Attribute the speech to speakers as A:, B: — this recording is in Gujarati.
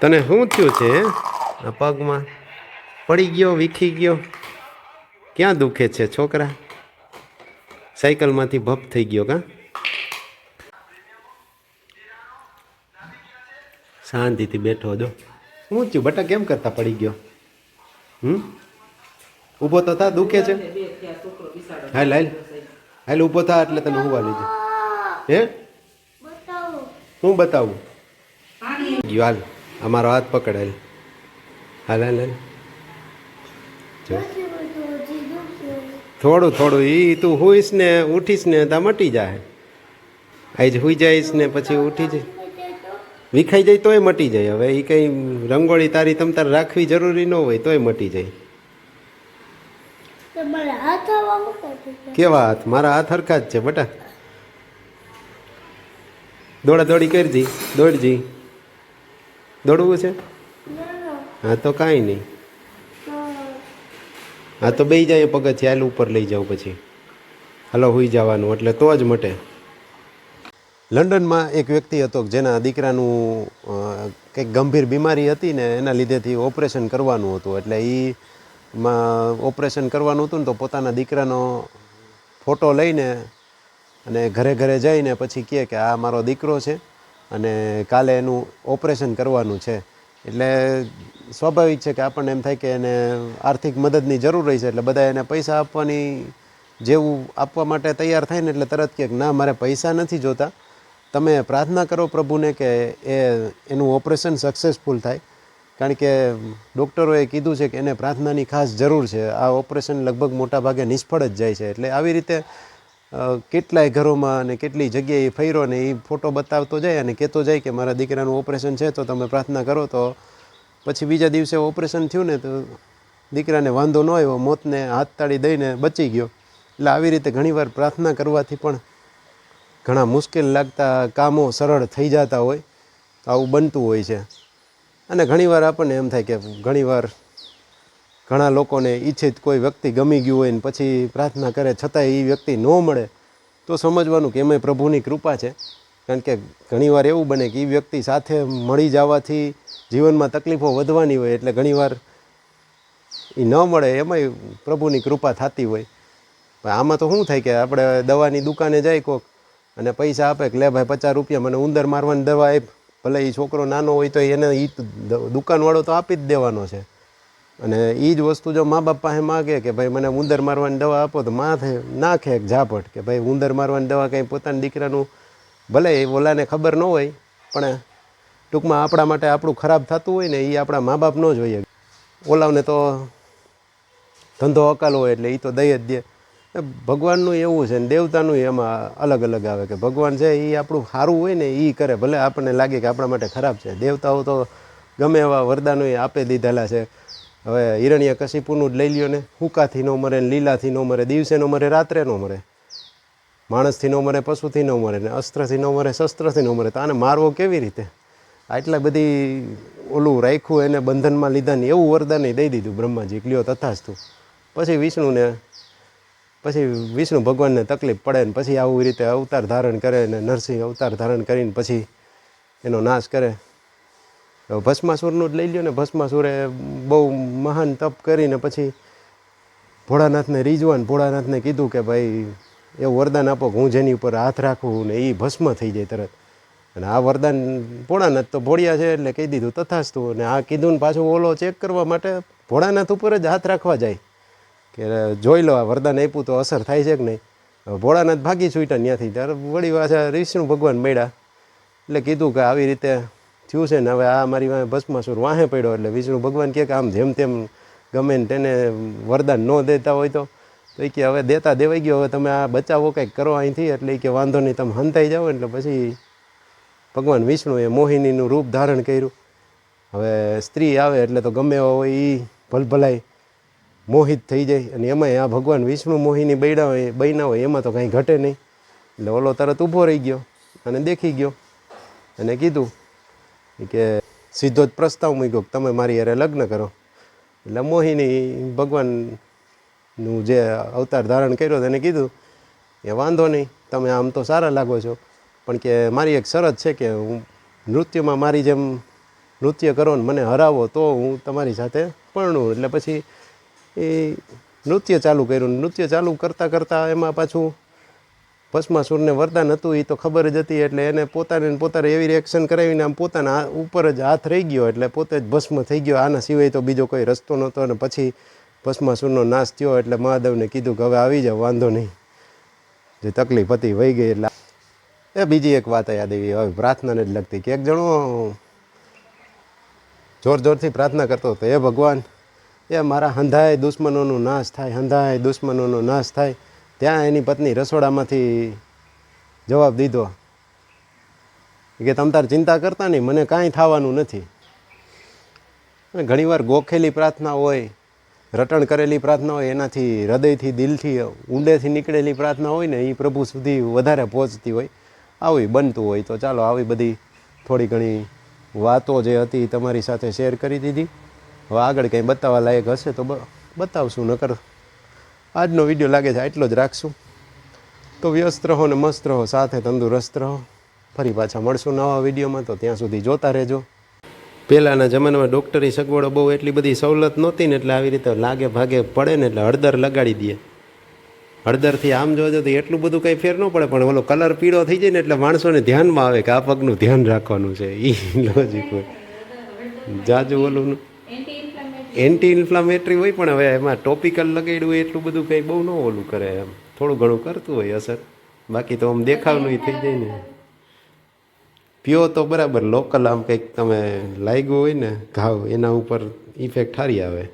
A: તને શું થયું છે આ પગમાં પડી ગયો વીખી ગયો. ક્યાં દુખે છે છોકરા? સાયકલમાંથી ભપ થઈ ગયો કા? શાંતિથી બેઠો હજો શું થયું? બટા કેમ કરતા પડી ગયો? હમ? ઊભો તો થા દુખે છે? હાલ હાલ. હાલ ઊભો થા એટલે તને હુવા લીધે હે? હું બતાવું? ગયો હાલ. અમારો હાથ પકડેલ હાલ હાલ. થોડું થોડું એ તું હોઈશ ને ઉઠીશ ને ત્યાં મટી જાય. આજ હોઈ જઈશ ને પછી ઉઠી જઈ વિખાઈ જાય તોય મટી જાય. હવે એ કંઈ રંગોળી તારી તમ તારે રાખવી જરૂરી ન હોય તોય મટી જાય. કેવા હાથ? મારા હાથ હરખા જ છે બટા. દોડા દોડી કરજી દોડજી. દોડવું છે? હા, તો કાંઈ નહીં. હા, તો બે જાય પગથિયા, હાલ ઉપર લઈ જાઉં પછી. હાલો, હોઈ જવાનું, એટલે તો જ મટે. લંડનમાં એક વ્યક્તિ હતો જેના દીકરાનું કંઈક ગંભીર બીમારી હતી ને, એના લીધેથી ઓપરેશન કરવાનું હતું. એટલે એ માં, ઓપરેશન કરવાનું હતું ને, તો પોતાના દીકરાનો ફોટો લઈને અને ઘરે ઘરે જઈને પછી કહે કે આ મારો દીકરો છે. અને કાલે એનું ઓપરેશન કરવાનું છે. એટલે સ્વાભાવિક છે કે આપણને એમ થાય કે એને આર્થિક મદદની જરૂર રહી છે, એટલે બધા એને પૈસા આપવાની જેવું આપવા માટે તૈયાર થાય ને એટલે તરત કે ના, મારે પૈસા નથી જોતા. તમે પ્રાર્થના કરો પ્રભુને કે એ એનું ઓપરેશન સક્સેસફુલ થાય. કારણ કે ડૉક્ટરોએ કીધું છે કે એને પ્રાર્થનાની ખાસ જરૂર છે. આ ઓપરેશન લગભગ મોટા ભાગે નિષ્ફળ જ જાય છે. એટલે આવી રીતે કેટલાય ઘરોમાં અને કેટલી જગ્યાએ ફર્યો ને એ ફોટો બતાવતો જાય અને કહેતો જાય કે મારા દીકરાનું ઓપરેશન છે, તો તમે પ્રાર્થના કરો તો. પછી બીજા દિવસે ઓપરેશન થયું ને તો દીકરાને વાંધો ન આવ્યો, મોતને હાથ તાળી દઈને બચી ગયો. એટલે આવી રીતે ઘણીવાર પ્રાર્થના કરવાથી પણ ઘણા મુશ્કેલ લાગતા કામો સરળ થઈ જતા હોય આવું બનતું હોય છે. અને ઘણીવાર આપણને એમ થાય કે ઘણીવાર ઘણા લોકોને ઈચ્છિત કોઈ વ્યક્તિ ગમી ગયું હોય ને પછી પ્રાર્થના કરે, છતાંય એ વ્યક્તિ ન મળે, તો સમજવાનું કે એમાંય પ્રભુની કૃપા છે. કારણ કે ઘણીવાર એવું બને કે એ વ્યક્તિ સાથે મળી જવાથી જીવનમાં તકલીફો વધવાની હોય એટલે ઘણીવાર એ ન મળે, એમાંય પ્રભુની કૃપા થતી હોય. આમાં તો શું થાય કે આપણે દવાની દુકાને જાય કોક અને પૈસા આપે કે લે ભાઈ પચાસ રૂપિયા મને ઉંદર મારવાની દવા આપ, ભલે એ છોકરો નાનો હોય તો એને એ દુકાનવાળો તો આપી જ દેવાનો છે. અને એ જ વસ્તુ જો મા બાપ પાસે માગે કે ભાઈ મને ઉંદર મારવાની દવા આપો, તો માથે નાખે એક ઝાપટ કે ભાઈ ઉંદર મારવાની દવા કંઈ પોતાના દીકરાનું ભલે એ ઓલાને ખબર ન હોય, પણ ટૂંકમાં આપણા માટે આપણું ખરાબ થતું હોય ને એ આપણા મા બાપ ન જોઈએ. ઓલાવને તો ધંધો અકાલો હોય એટલે એ તો દઈ જ દે. ભગવાનનું એવું છે ને દેવતાનું એમાં અલગ અલગ આવે કે ભગવાન છે એ આપણું સારું હોય ને એ કરે, ભલે આપણને લાગે કે આપણા માટે ખરાબ છે. દેવતાઓ તો ગમે એવા વરદાનો આપી દીધેલા છે. હવે હિરણ્ય કશીપુનું જ લઈ લ્યો ને. હુકાથી ન મરે ને લીલાથી ન મરે, દિવસે ન મરે, રાત્રે ન મરે. માણસથી ન મરે, પશુથી ન મરે ને અસ્ત્રથી ન મરે, શસ્ત્રથી ન મરે. તો આને મારવો કેવી રીતે? આટલા બધી ઓલું રાખ્યું એને બંધનમાં લીધા ને એવું વરદાન દઈ દીધું બ્રહ્માજી કે લ્યો તથાસ્તુ. પછી વિષ્ણુને, પછી વિષ્ણુ ભગવાનને તકલીફ પડે ને પછી આવું રીતે અવતાર ધારણ કરે ને નરસિંહ અવતાર ધારણ કરીને પછી એનો નાશ કરે. ભસ્માસુરનું જ લઈ લ્યો ને ભસ્માસુરે બહુ મહાન તપ કરીને પછી ભોળાનાથને રીઝવાન ભોળાનાથને કીધું કે ભાઈ એવું વરદાન આપો હું જેની ઉપર હાથ રાખું ને એ ભસ્મ થઈ જાય તરત. અને આ વરદાન ભોળાનાથ તો ભોળિયા છે એટલે કહી દીધું તથાસ્તુ. અને આ કીધું ને પાછું ઓલો ચેક કરવા માટે ભોળાનાથ ઉપર જ હાથ રાખવા જાય. કે જોઈ લો આ વરદાન આપ્યું તો અસર થાય છે કે નહીં? ભોળાનાથ ભાગી છૂટ્યા ત્યાંથી ત્યારે વળી પાછા વિષ્ણુ ભગવાન મળ્યા. એટલે કીધું કે આવી રીતે થયું છે ને હવે આ મારી વાંહે ભસ્માસુર વાંહે પડ્યો એટલે વિષ્ણુ ભગવાન કહે કે આમ જેમ તેમ ગમે ને તેને વરદાન ન દેતા હોય તો. તો એ કે હવે દેતા દેવાઈ ગયો, હવે તમે આ બચાવો કંઈક કરો અહીંથી. એટલે એ કે વાંધો નહીં, તમે હંતાઈ જાઓ. એટલે પછી ભગવાન વિષ્ણુએ મોહિનીનું રૂપ ધારણ કર્યું. હવે સ્ત્રી આવે એટલે તો ગમે હોય એ ભલભલાઈ મોહિત થઈ જાય. અને એમાંય આ ભગવાન વિષ્ણુ મોહિની બૈડા હોય, બૈના હોય, એમાં તો કાંઈ ઘટે નહીં. એટલે ઓલો તરત ઊભો રહી ગયો અને દેખી ગયો. અને કીધું કે સીધો જ પ્રસ્તાવ મૂક્યો કે તમે મારી હારે લગ્ન કરો. એટલે મોહિની ભગવાનનું જે અવતાર ધારણ કર્યો તેને કીધું એ વાંધો નહીં, તમે આમ તો સારા લાગો છો, પણ કે મારી એક શરત છે કે હું નૃત્યમાં મારી જેમ નૃત્ય કરો ને મને હરાવો તો હું તમારી સાથે પરણું. એટલે પછી એ નૃત્ય ચાલુ કર્યું. નૃત્ય ચાલુ કરતાં કરતાં એમાં પાછું ભસ્માસુરને વરદાન હતું એ તો ખબર જ હતી, એટલે એને પોતાને પોતાને એવી રિએક્શન કરાવીને આમ પોતાના ઉપર જ હાથ રહી ગયો, એટલે પોતે જ ભસ્મ થઈ ગયો. આના સિવાય તો બીજો કોઈ રસ્તો નહોતો અને પછી ભસ્માસુરનો નાશ થયો, એટલે મહાદેવને કીધું કે હવે આવી જાવ વાંધો નહીં. જે તકલીફ હતી વહી ગઈ, એટલે એ બીજી એક વાત યાદ આવી. હવે પ્રાર્થનાને જ લગતી કે એક જણો જોર જોરથી પ્રાર્થના કરતો હતો એ ભગવાન, એ મારા હંધાય દુશ્મનોનો નાશ થાય, હંધાય દુશ્મનોનો નાશ થાય ત્યાં એની પત્ની રસોડામાંથી જવાબ દીધો કે તમ તાર ચિંતા કરતા નહીં, મને કાંઈ થવાનું નથી. અને ઘણીવાર ગોખેલી પ્રાર્થના હોય, રટણ કરેલી પ્રાર્થના હોય, એનાથી હૃદયથી, દિલથી, ઊંડેથી નીકળેલી પ્રાર્થના હોય ને એ પ્રભુ સુધી વધારે પહોંચતી હોય, આવી બનતું હોય. તો ચાલો, આવી બધી થોડી ઘણી વાતો જે હતી તમારી સાથે શેર કરી દીધી. હવે આગળ કંઈ બતાવવા લાયક હશે તો બતાવશું, નકર આજનો વીડિયો લાગે છે, આટલો જ રાખશું. તો વ્યસ્ત રહો ને મસ્ત રહો, સાથે તંદુરસ્ત રહો. ફરી પાછા મળશું નવા વિડીયોમાં, તો ત્યાં સુધી જોતા રહેજો. પહેલાંના જમાનામાં ડૉક્ટરી સગવડો બહુ એટલી બધી સવલત નહોતી ને એટલે આવી રીતે લાગે ભાગે પડે ને એટલે હળદર લગાડી દે હળદરથી આમ જોજો તો એટલું બધું કંઈ ફેર ન પડે, પણ ઓલો કલર પીળો થઈ જાય ને એટલે માણસોને ધ્યાનમાં આવે કે આ પગનું ધ્યાન રાખવાનું છે. એ લોજિક હોય. જાજુ ઓલું એન્ટી ઇન્ફ્લામેટરી હોય, પણ હવે એમાં ટોપિકલ લગાડ્યું હોય એટલું બધું કંઈ બહુ ન ઓલું કરે એમ. થોડું ઘણું કરતું હોય અસર. બાકી તો આમ દેખાવનું થઈ જાય ને. પીઓ તો બરાબર લોકલ આમ કંઈક તમે લાગ્યું હોય ને, ઘાવ, એના ઉપર ઇફેક્ટ સારી આવે.